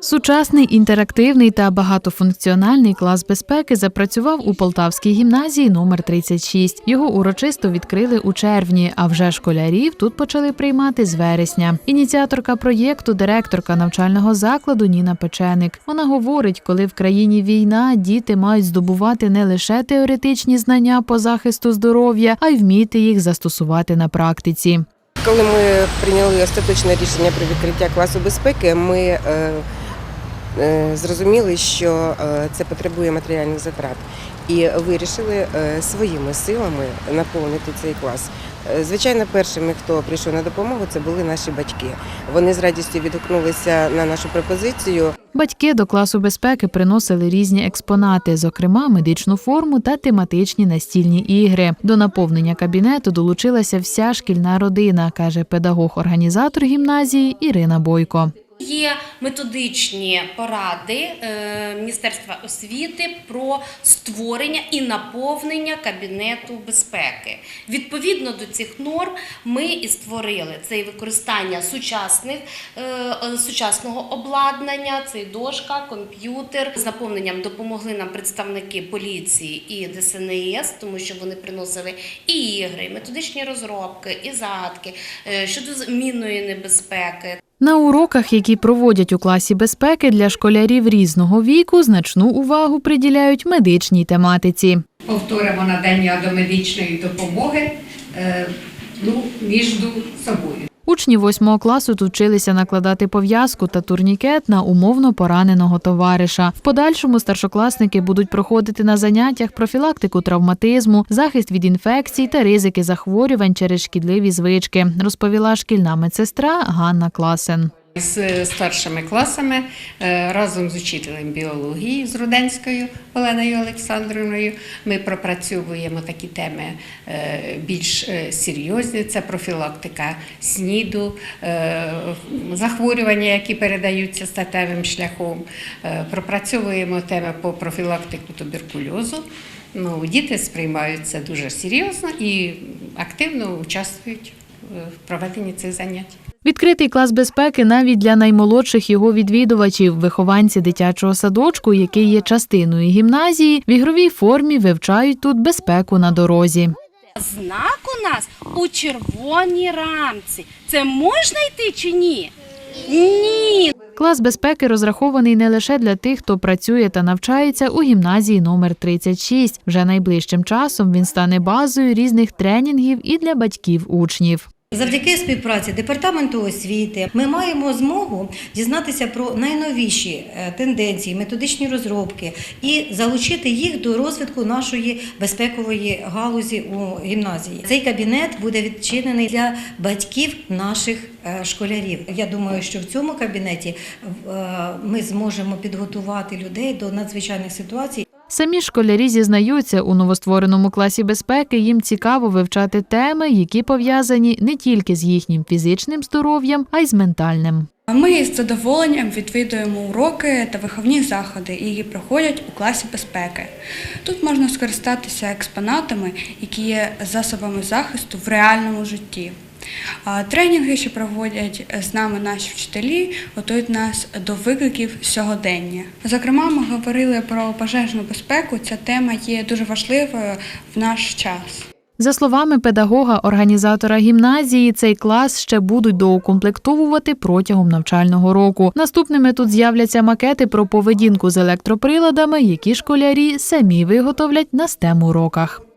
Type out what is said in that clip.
Сучасний інтерактивний та багатофункціональний клас безпеки запрацював у Полтавській гімназії номер 36. Його урочисто відкрили у червні, а вже школярів тут почали приймати з вересня. Ініціаторка проєкту, директорка навчального закладу Ніна Печеник. Вона говорить, коли в країні війна, діти мають здобувати не лише теоретичні знання по захисту здоров'я, а й вміти їх застосувати на практиці. Коли ми прийняли остаточне рішення про відкриття класу безпеки, ми е, зрозуміли, що е, це потребує матеріальних затрат. І вирішили е, своїми силами наповнити цей клас. Е, Звичайно, першими, хто прийшов на допомогу, це були наші батьки. Вони з радістю відгукнулися на нашу пропозицію. Батьки до класу безпеки приносили різні експонати, зокрема медичну форму та тематичні настільні ігри. До наповнення кабінету долучилася вся шкільна родина, каже педагог-організатор гімназії Ірина Бойко. Є методичні поради е, Міністерства освіти про створення і наповнення кабінету безпеки. Відповідно до цих норм ми і створили це і використання сучасних е, е, сучасного обладнання, це і дошка, комп'ютер. З наповненням допомогли нам представники поліції і ДСНС, тому що вони приносили і ігри, і методичні розробки, і загадки щодо змінної небезпеки. На уроках, які проводять у класі безпеки для школярів різного віку, значну увагу приділяють медичній тематиці. повторимо надання до медичної допомоги е, ну, між собою. Учні восьмого класу тут вчилися накладати пов'язку та турнікет на умовно пораненого товариша. В подальшому старшокласники будуть проходити на заняттях профілактику травматизму, захист від інфекцій та ризики захворювань через шкідливі звички, розповіла шкільна медсестра Ганна Класен. З старшими класами е, разом з учителем біології з Руденською Оленою Олександровною ми пропрацьовуємо такі теми е, більш е, серйозні. Це профілактика СНІДу, захворювання, які передаються статевим шляхом. Пропрацьовуємо теми по профілактику туберкульозу. Ну, діти сприймають це дуже серйозно і активно участвують в проведенні цих занять. Відкритий клас безпеки навіть для наймолодших його відвідувачів, вихованці дитячого садочку, який є частиною гімназії, в ігровій формі вивчають тут безпеку на дорозі. Знак у нас у червоній рамці. Це можна йти чи ні? Ні. Клас безпеки розрахований не лише для тих, хто працює та навчається у гімназії номер 36. Вже найближчим часом він стане базою різних тренінгів і для батьків учнів. Завдяки співпраці департаменту освіти ми маємо змогу дізнатися про найновіші е, тенденції, методичні розробки і залучити їх до розвитку нашої безпекової галузі у гімназії. Цей кабінет буде відчинений для батьків наших е, школярів. Я думаю, що в цьому кабінеті е, ми зможемо підготувати людей до надзвичайних ситуацій. Самі школярі зізнаються, у новоствореному класі безпеки їм цікаво вивчати теми, які пов'язані не тільки з їхнім фізичним здоров'ям, а й з ментальним. Ми з задоволенням відвідуємо уроки та виховні заходи, які проходять у класі безпеки. Тут можна скористатися експонатами, які є засобами захисту в реальному житті. Тренінги, що проводять з нами наші вчителі, готують нас до викликів сьогодення. Зокрема, ми говорили про пожежну безпеку. Ця тема є дуже важливою в наш час. За словами педагога-організатора гімназії, цей клас ще будуть доукомплектовувати протягом навчального року. Наступними тут з'являться макети про поведінку з електроприладами, які школярі самі виготовлять на STEM уроках.